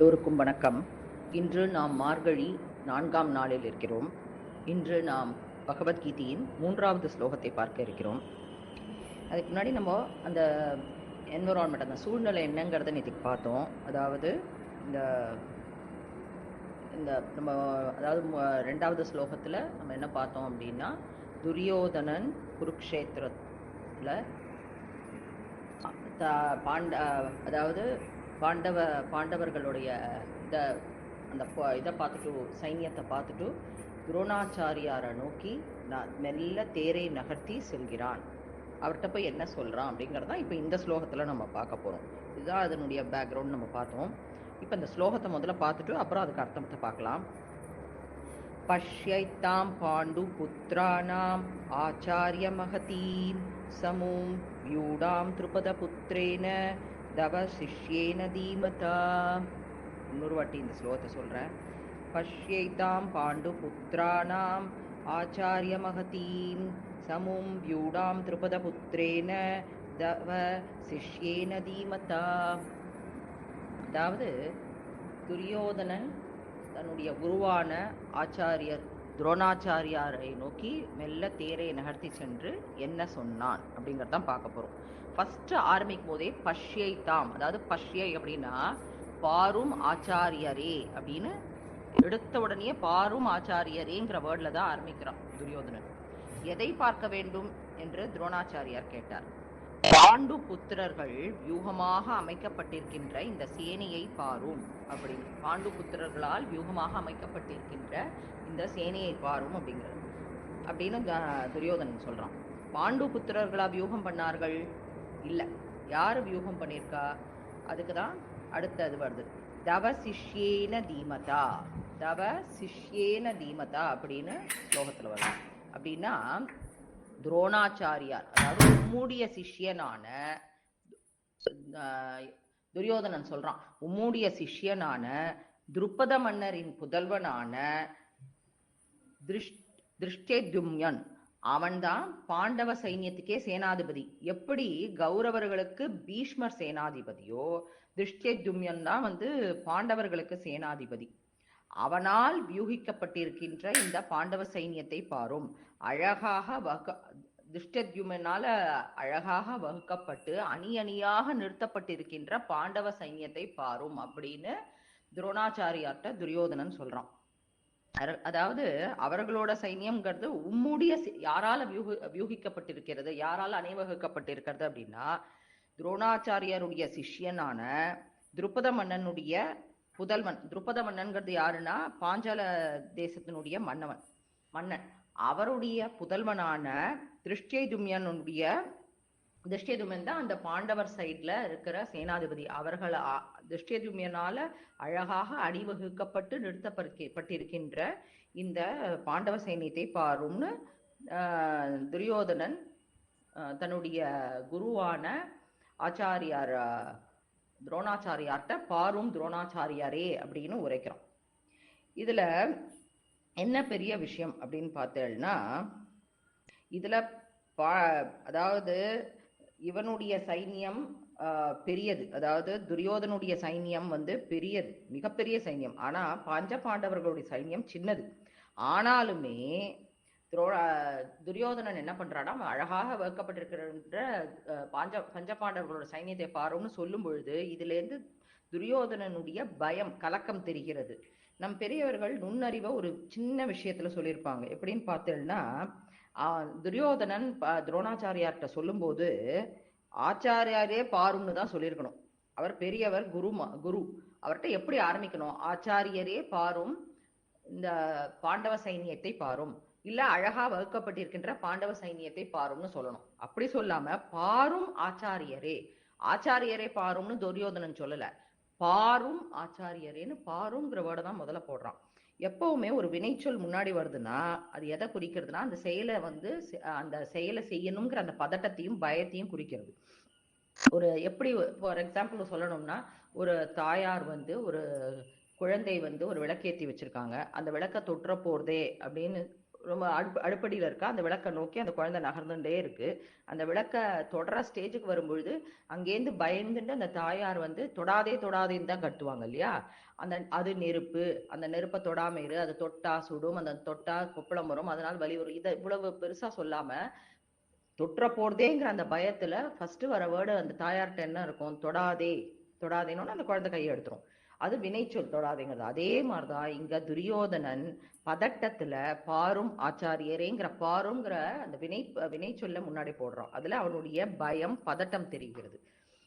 எல்லோருக்கும் வணக்கம். இன்று நாம் மார்கழி நான்காம் நாளில் இருக்கிறோம். இன்று நாம் பகவத்கீதையின் மூன்றாவது ஸ்லோகத்தை பார்க்க இருக்கிறோம். அதுக்கு முன்னாடி நம்ம அந்த என்விரான்மெண்ட் அந்த சூழ்நிலை என்னங்கிறத நேற்றுக்கு பார்த்தோம். அதாவது இந்த இந்த நம்ம அதாவது ரெண்டாவது ஸ்லோகத்தில் நம்ம என்ன பார்த்தோம் அப்படின்னா துரியோதனன் குருக்ஷேத்திரத்தில் பாண்ட அதாவது பாண்டவ பாண்டவர்களுடைய இதை அந்த இதை பார்த்துட்டு சைன்யத்தை பார்த்துட்டு துரோணாச்சாரியாரை நோக்கி நான் மெல்ல தேரை நகர்த்தி செல்கிறான். அவர்கிட்ட போய் என்ன சொல்கிறான் அப்படிங்கிறது தான் இப்போ இந்த ஸ்லோகத்தில் நம்ம பார்க்க போகிறோம் இதுதான் அதனுடைய பேக்ரவுண்ட் நம்ம பார்த்தோம். இப்போ இந்த ஸ்லோகத்தை முதல்ல பார்த்துட்டு அப்புறம் அதுக்கு அர்த்தத்தை பார்க்கலாம். பஷ்யைத்தாம் பாண்டு புத்திராணாம் ஆச்சாரிய மகதீம் சமூம் யூடாம் திருபத புத்திரேன தவ சிஷ்யேன தீமதா. இன்னொரு வாட்டி இந்த ஸ்லோகத்தை சொல்கிறேன் பஷ்யைதாம் பாண்டு புத்திராணாம் ஆச்சாரிய மகதீம் சமும் வியூடாம் திருபத புத்திரேன தவ சிஷ்யேன தீமதா. அதாவது துரியோதனன் தன்னுடைய குருவான ஆச்சாரியர் துரோணாச்சாரியாரை நோக்கி மெல்ல தேரை நகர்த்தி சென்று என்ன சொன்னான் அப்படிங்கிறதான் பார்க்க போகிறோம் ஃபஸ்ட்டு ஆரம்பிக்கும் போதே பஷ்யை தாம். அதாவது பஷ்யை அப்படின்னா பாரும் ஆச்சாரியரே அப்படின்னு எடுத்த உடனே பாரும் ஆச்சாரியரேங்கிற வேர்டில் தான் ஆரம்பிக்கிறான் துரியோதனன். எதை பார்க்க வேண்டும் என்று துரோணாச்சாரியார் கேட்டார். பாண்டு புத்திரர்கள் வியூகமாக அமைக்கப்பட்டிருக்கின்ற இந்த சேனையை பாரும் அப்படின்னு. பாண்டு புத்திரர்களால் வியூகமாக அமைக்கப்பட்டிருக்கின்ற இந்த சேனையை பாரும் அப்படிங்கிறது அப்படின்னு துரியோதனன் சொல்றான். பாண்டு புத்திரர்களா வியூகம் பண்ணார்கள். இல்லை. யார் வியூகம் பண்ணியிருக்கா அதுக்கு தான் அடுத்தது வருது. தவ சிஷ்யேன தீமதா. தவ சிஷ்யேன தீமதா அப்படின்னு ஸ்லோகத்தில் வருது. அப்படின்னா துரோணாச்சாரியார் அதாவது உம்முடைய சிஷ்யனான துரியோதனன் சொல்றான். உம்முடைய சிஷ்யனான துருப்பத மன்னரின் புதல்வனான திருஷ் திருஷ்டேதும்யன் அவன்தான் பாண்டவ சைன்யத்துக்கே சேனாதிபதி. எப்படி கௌரவர்களுக்கு பீஷ்மர் சேனாதிபதியோ திருஷ்டேதும்யன் தான் வந்து பாண்டவர்களுக்கு சேனாதிபதி. அவனால் வியூகிக்கப்பட்டிருக்கின்ற இந்த பாண்டவ சைன்யத்தை பாரும். அழகாக வக திருஷ்டத்யுமனால அழகாக வகுக்கப்பட்டு அணி அணியாக நிறுத்தப்பட்டிருக்கின்ற பாண்டவ சைன்யத்தை பாரும் அப்படின்னு துரோணாச்சாரியார்ட்ட துரியோதனன் சொல்றான். அதாவது அவர்களோட சைன்யம்ங்கிறது உம்முடைய யாரால வியூக வியூகிக்கப்பட்டிருக்கிறது யாரால் அணிவகுக்கப்பட்டிருக்கிறது அப்படின்னா துரோணாச்சாரியருடைய சிஷ்யனான துருபத மன்னனுடைய புதல்வன். திருப்பத மன்னன்கிறது யாருன்னா பாஞ்சால தேசத்தினுடைய மன்னவன் மன்னன். அவருடைய புதல்வனான திருஷ்டேதும்யனுடைய திருஷ்டேதுமன் தான் அந்த பாண்டவர் சைட்ல இருக்கிற சேனாதிபதி அவர்கள் அ- அழகாக அணிவகுக்கப்பட்டு நிறுத்தப்பட்டிருக்கின்ற இந்த பாண்டவ சைன்யத்தை பாரும்னு துரியோதனன் தன்னுடைய குருவான ஆச்சாரியார் துரோணாச்சாரியார்கிட்ட பாரும் துரோணாச்சாரியாரே அப்படின்னு உரைக்கிறோம். இதுல என்ன பெரிய விஷயம் அப்படின்னு பார்த்தேன்னா இதுல பா அதாவது இவனுடைய சைன்யம் பெரியது. அதாவது துரியோதனுடைய சைன்யம் வந்து பெரியது மிகப்பெரிய சைன்யம். ஆனா பஞ்ச பாண்டவர்களுடைய சைன்யம் சின்னது. ஆனாலுமே துரோ துரியோதனன் என்ன பண்றான்னா அவன் அழகாக வகுக்கப்பட்டிருக்கிற பாஞ்ச பஞ்ச பாண்டவர்களோட சைன்யத்தை பாருன்னு சொல்லும் பொழுது இதுல இருந்து துரியோதனனுடைய பயம் கலக்கம் தெரிகிறது. நம் பெரியவர்கள் நுண்ணறிவை ஒரு சின்ன விஷயத்துல சொல்லியிருப்பாங்க. எப்படின்னு பார்த்தேன்னா துரியோதனன் ப- துரோணாச்சாரியார்கிட்ட சொல்லும்போது ஆச்சாரியாரே பாருன்னு தான் சொல்லியிருக்கணும். அவர் பெரியவர் குரு ம- குரு. அவர்கிட்ட எப்படி ஆரம்பிக்கணும்? ஆச்சாரியரே பாரும் இந்த பாண்டவ சைனியத்தை பாரும். இல்ல அழகா வகுக்கப்பட்டிருக்கின்ற பாண்டவ சைனியத்தை பாரும்னு சொல்லணும். அப்படி சொல்லாம பாரும் ஆச்சாரியரே. ஆச்சாரியரே பாரும்னு துரியோதனன் சொல்லல. பாரும் ஆச்சாரியரேன்னு பாருங்கிற வேர்டை தான் முதல்ல போடுறான். எப்பவுமே ஒரு வினைச்சொல் முன்னாடி வருதுன்னா அது எதை குறிக்கிறதுனா அந்த செயலை வந்து செ- அந்த செயலை செய்யணுங்கிற அந்த பதட்டத்தையும் பயத்தையும் குறிக்கிறது. ஒரு எப்படி ஃபார் எக்ஸாம்பிள் சொல்லணும்னா ஒரு தாயார் வந்து ஒரு குழந்தை வந்து ஒரு விளக்கேத்தி வச்சிருக்காங்க. அந்த விளக்க தொற்ற போறதே அப்படின்னு ரொம்ப அடுப்பு அடுப்படியில் இருக்கா அந்த விளக்கை நோக்கி அந்த குழந்தை நகர்ந்துட்டே இருக்கு. அந்த விளக்கை தொடர ஸ்டேஜுக்கு வரும்பொழுது அங்கேருந்து பயந்துட்டு அந்த தாயார் வந்து தொடாதே தொடாதேன்னு தான் கட்டுவாங்க இல்லையா? அந்த அது நெருப்பு அந்த நெருப்பை தொடாம இரு அது தொட்டா சுடும் அந்த தொட்டா கொப்பளம் வரும் அதனால் வலி வரும். இதை இவ்வளவு பெருசா சொல்லாம தொற்ற போறதேங்கிற அந்த பயத்துல ஃபர்ஸ்ட் வர வேர்டு அந்த தாயார்கிட்ட என்ன இருக்கும்? தொடாதே தொடாதேன்னு அந்த குழந்தை கையை எடுத்துரும். அது வினைச்சொல் தொடாதேங்கிறது. அதே மாதிரிதான் இங்க துரியோதனன் பதட்டத்துல பாரும் ஆச்சாரியரேங்கிற பாருங்கிற அந்த வினை வினைச்சொல்ல முன்னாடி போடுறோம். அதுல அவனுடைய பயம் பதட்டம் தெரிகிறது.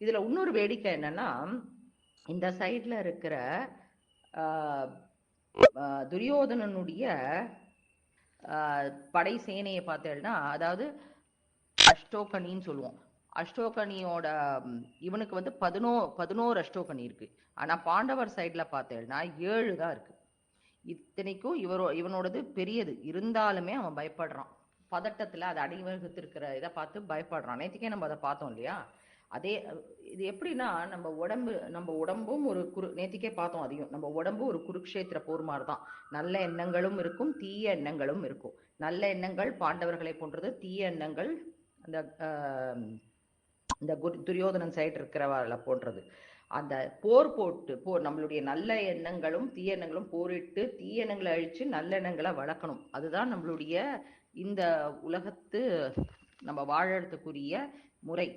இதுல இன்னொரு வேடிக்கை என்னன்னா இந்த சைட்ல இருக்கிற துரியோதனனுடைய படை சேனையை பார்த்தேன்னா அதாவது அஷ்டோகனின்னு சொல்லுவோம். அஷ்டோகனியோட இவனுக்கு வந்து பதினோ பதினோரு அஷ்டோகனி இருக்கு. ஆனா பாண்டவர் சைட்ல பார்த்தேன்னா ஏழு தான் இருக்கு. இத்தனைக்கும் இவரோ இவனோடது பெரியது. இருந்தாலுமே அவன் பயப்படுறான். பதட்டத்துல அதை அடிவகுத்திருக்கிற இதை பார்த்து பயப்படுறான். நேற்றுக்கே நம்ம அதை பார்த்தோம் இல்லையா? அதே இது எப்படின்னா நம்ம உடம்பு நம்ம உடம்பும் ஒரு குரு நேத்திக்கே பார்த்தோம் அதையும். நம்ம உடம்பு ஒரு குருக்ஷேத்திர போர் மாதிரி தான் நல்ல எண்ணங்களும் இருக்கும் தீய எண்ணங்களும் இருக்கும். நல்ல எண்ணங்கள் பாண்டவர்களை போன்றது. தீய எண்ணங்கள் அந்த இந்த குரு- துரியோதனன் சைடு இருக்கிறவர்களை போன்றது. அந்த போர் போட்டு போர் நம்மளுடைய நல்ல எண்ணங்களும் தீய எண்ணங்களும் போரிட்டு தீய எண்ணங்களை அழிச்சு நல்ல எண்ணங்களை வளர்க்கணும். அதுதான் நம்மளுடைய இந்த உலகத்து நம்ம வாழறதுக்குரிய முறை.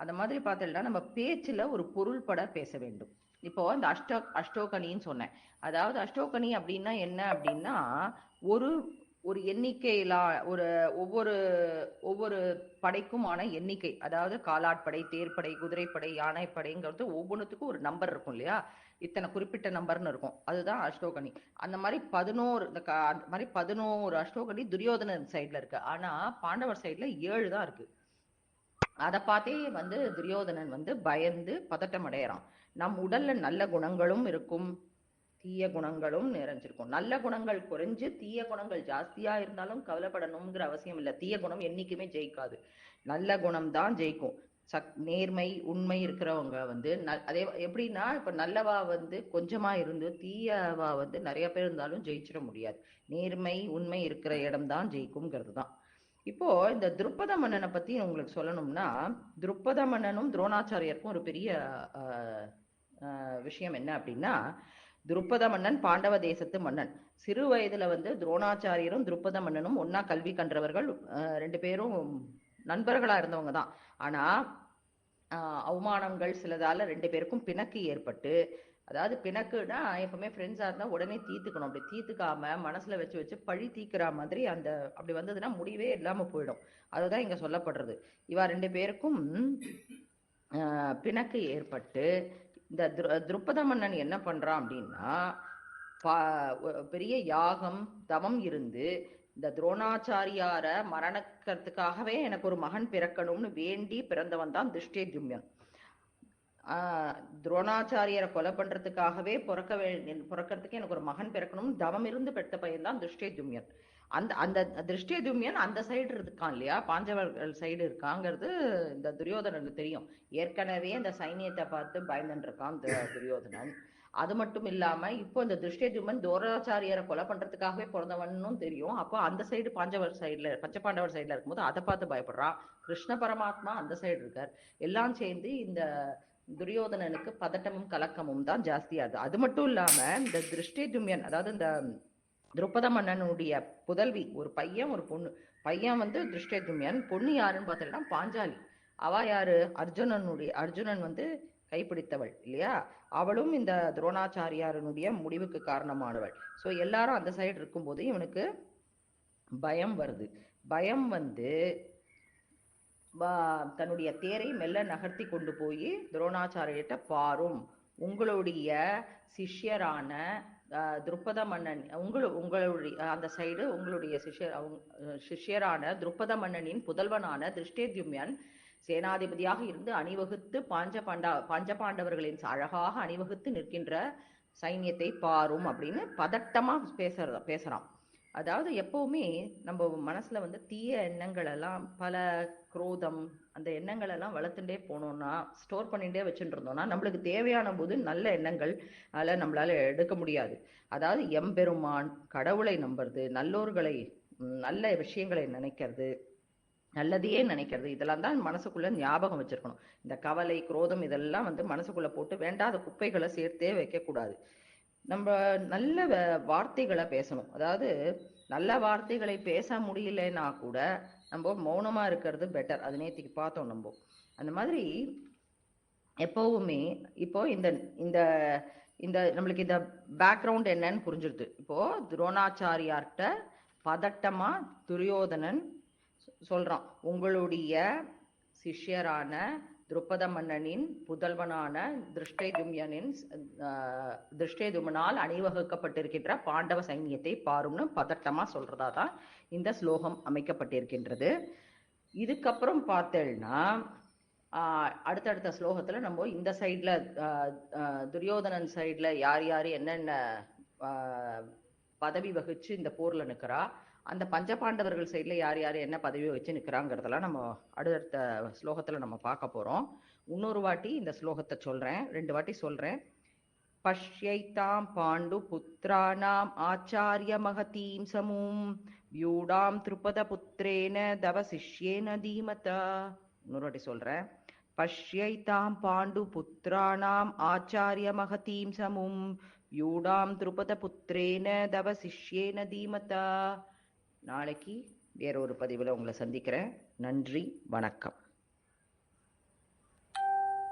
அந்த மாதிரி பார்த்தோம்னா நம்ம பேச்சுல ஒரு பொருள்பட பேச வேண்டும். இப்போ அந்த அஷ்டோ அஷ்டோகனின்னு சொன்னேன். அதாவது அஷ்டோகனி அப்படின்னா என்ன அப்படின்னா ஒரு ஒரு எண்ணிக்கையிலா ஒரு ஒவ்வொரு ஒவ்வொரு படைக்குமான எண்ணிக்கை அதாவது காலாட்படை தேர்ப்படை குதிரைப்படை யானைப்படைங்கிறது ஒவ்வொன்றுத்துக்கும் ஒரு நம்பர் இருக்கும் இல்லையா? இத்தனை குறிப்பிட்ட நம்பர்னு இருக்கும். அதுதான் அஷ்டோகணி அந்த மாதிரி பதினோரு இந்த கா- அந்த மாதிரி பதினோரு அஷ்டோகணி துரியோதனன் சைட்ல இருக்கு. ஆனா பாண்டவர் சைட்ல ஏழு தான் இருக்கு. அதை பார்த்தே வந்து துரியோதனன் வந்து பயந்து பதட்டம் அடையறான் நம் உடல்ல நல்ல குணங்களும் இருக்கும். தீய குணங்களும் நிறைஞ்சிருக்கும். நல்ல குணங்கள் குறைஞ்சு தீய குணங்கள் ஜாஸ்தியா இருந்தாலும் கவலைப்படணுங்கிற அவசியம் இல்லை. தீய குணம் என்னைக்குமே ஜெயிக்காது. நல்ல குணம் தான் ஜெயிக்கும். சக் நேர்மை உண்மை இருக்கிறவங்க வந்து ந- அதே எப்படின்னா இப்ப நல்லவா வந்து கொஞ்சமா இருந்து தீயவா வந்து நிறைய பேர் இருந்தாலும் ஜெயிச்சிட முடியாது. நேர்மை உண்மை இருக்கிற இடம்தான் ஜெயிக்கும்ங்கிறது தான். இப்போ இந்த துருப்பத மன்னனை பத்தி உங்களுக்கு சொல்லணும்னா துருப்பத மன்னனும் துரோணாச்சாரியருக்கும் ஒரு பெரிய விஷயம் என்ன அப்படின்னா துருப்பத மன்னன் பாண்டவ தேசத்து மன்னன். சிறு வயதுல வந்து துரோணாச்சாரியரும் துருப்பத மன்னனும் ஒன்னா கல்வி கன்றவர்கள் ரெண்டு பேரும் நண்பர்களா இருந்தவங்க தான். ஆனா அவமானங்கள் சிலதால ரெண்டு பேருக்கும் பிணக்கு ஏற்பட்டு அதாவது பிணக்குனா எப்பவுமே ஃப்ரெண்ட்ஸா இருந்தா உடனே தீர்த்துக்கணும். அப்படி தீத்துக்காம மனசுல வச்சு வச்சு பழி தீர்க்கிற மாதிரி அந்த அப்படி வந்ததுன்னா முடிவே இல்லாம போயிடும். அதுதான் இங்க சொல்லப்படுறது. இவா ரெண்டு பேருக்கும் பிணக்கு ஏற்பட்டு இந்த திரு- துருப்பத மன்னன் என்ன பண்றான் அப்படின்னா பா- பெரிய யாகம் தவம் இருந்து இந்த துரோணாச்சாரியார மரணக்கிறதுக்காகவே எனக்கு ஒரு மகன் பிறக்கணும்னு வேண்டி பிறந்தவன் தான் திருஷ்டேஜும்யன் ஜும்யன் துரோணாச்சாரியரை கொலை பண்றதுக்காகவே பிறக்க வே பிறக்கிறதுக்கு எனக்கு ஒரு மகன் பிறக்கணும்னு தவம் இருந்து பெற்ற பையன் தான் திருஷ்டேஜும்யன் அந்த அந்த திருஷ்டேதுமியன் அந்த சைடு இருக்கான் இல்லையா? பாஞ்சவர்கள் சைடு இருக்காங்கிறது இந்த துரியோதனனுக்கு தெரியும். ஏற்கனவே இந்த சைனியத்தை பார்த்து பயந்துட்டு இருக்கான் துரியோதனன். அது மட்டும் இல்லாம இப்போ இந்த திருஷ்டேதுமன் தோராச்சாரியரை கொலை பண்றதுக்காகவே பிறந்தவனும் தெரியும். அப்போ அந்த சைடு பாஞ்சவர் சைடுல பஞ்சபாண்டவர் சைடுல இருக்கும்போது அதை பார்த்து பயப்படுறான். கிருஷ்ண பரமாத்மா அந்த சைடு இருக்கார். எல்லாம் சேர்ந்து இந்த துரியோதனனுக்கு பதட்டமும் கலக்கமும் தான் ஜாஸ்தியாது அது மட்டும் இல்லாம இந்த திருஷ்டி துமியன் அதாவது இந்த திரௌபத மன்னனுடைய புதல்வி ஒரு பையன் ஒரு பொண்ணு. பையன் வந்து திருஷ்டேதுமியன். பொண்ணு யாருன்னு பார்த்தீங்கன்னா பாஞ்சாலி. அவ யாரு? அர்ஜுனனுடைய அர்ஜுனன் வந்து கைப்பிடித்தவள் இல்லையா? அவளும் இந்த துரோணாச்சாரியாரனுடைய முடிவுக்கு காரணமானவள். ஸோ எல்லாரும் அந்த சைடு இருக்கும்போது இவனுக்கு பயம் வருது. பயம் வந்து வா- தன்னுடைய தேரை மெல்ல நகர்த்தி கொண்டு போய் துரோணாச்சாரியர்கிட்ட பாரும். உங்களுடைய சிஷ்யரான துருப்பத மன்னன் உங்களு உங்களுடைய அந்த சைடு உங்களுடைய சிஷ்யர் அவங்க சிஷ்யரான துருப்பத மன்னனின் புதல்வனான திருஷ்டேத்யும்யன் சேனாதிபதியாக இருந்து அணிவகுத்து பாஞ்ச பாண்டா பாஞ்ச பாண்டவர்களின் அழகாக அணிவகுத்து நிற்கின்ற சைன்யத்தை பாரும் அப்படின்னு பதட்டமா பேசுற பேசுறான். அதாவது எப்பவுமே நம்ம மனசுல வந்து தீய எண்ணங்கள் எல்லாம் பல குரோதம் அந்த எண்ணங்கள் எல்லாம் வளர்த்துட்டே போனோம்னா ஸ்டோர் பண்ணிட்டே வச்சுட்டு இருந்தோம்னா நம்மளுக்கு தேவையான போது நல்ல எண்ணங்கள் அதில் நம்மளால எடுக்க முடியாது. அதாவது எம்பெருமான் கடவுளை நம்புறது நல்லோர்களை நல்ல விஷயங்களை நினைக்கிறது நல்லதையே நினைக்கிறது இதெல்லாம் தான் மனசுக்குள்ள ஞாபகம் வச்சிருக்கணும். இந்த கவலை குரோதம் இதெல்லாம் வந்து மனசுக்குள்ள போட்டு வேண்டாத குப்பைகளை சேர்த்தே வைக்க கூடாது நம்ம நல்ல வ- வார்த்தைகளை பேசணும். அதாவது நல்ல வார்த்தைகளை பேச முடியலன்னா கூட நம்ம மௌனமா இருக்கிறது பெட்டர் அது நேத்திக்கு பார்த்தோம் நம்ம. அந்த மாதிரி எப்போவுமே இப்போ இந்த இந்த இந்த நம்மளுக்கு இந்த பேக்ரவுண்ட் என்னன்னு புரிஞ்சிருது. இப்போ துரோணாச்சாரியார்கிட்ட பதட்டமா துரியோதனன் சொ- சொல்றான் உங்களுடைய சிஷ்யரான துருப்பத மன்னனின் புதல்வனான திருஷ்டைதும்யனின் ஆஹ், திருஷ்டைதுமனால் அணிவகுக்கப்பட்டிருக்கின்ற பாண்டவ சைன்யத்தை பாரும்னு பதட்டமா சொல்றதா தான் இந்த ஸ்லோகம் அமைக்கப்பட்டிருக்கின்றது. இதுக்கப்புறம் பார்த்தேன்னா அடுத்தடுத்த ஸ்லோகத்துல நம்ம இந்த சைட்ல துரியோதனன் சைட்ல யார் யார் என்னென்ன பதவி வகிச்சு இந்த போர்ல நிற்கிறா அந்த பஞ்சபாண்டவர்கள் சைடில் யார் யார் என்ன பதவி வச்சு நிற்கிறாங்கிறதெல்லாம் நம்ம அடுத்தடுத்த ஸ்லோகத்தில் நம்ம பார்க்க போகிறோம் இன்னொரு வாட்டி இந்த ஸ்லோகத்தை சொல்கிறேன் ரெண்டு வாட்டி சொல்கிறேன் பஷ்யைத்தாம் பாண்டு புத்திராணாம் ஆச்சாரிய மகதீம் சமூம் வியூடாம் திருபத புத்திரேன தவ சிஷ்யேன தீமதா. இன்னொரு வாட்டி சொல்கிறேன் பஷ்யைத்தாம் பாண்டு புத்திராணாம் ஆச்சாரிய மகதீம் சமும் யூடாம் திருபத புத்திரேன தவ சிஷ்யேன தீமதா. நாளைக்கு வேற ஒரு பதிவில் உங்களை சந்திக்கிறேன். நன்றி வணக்கம்.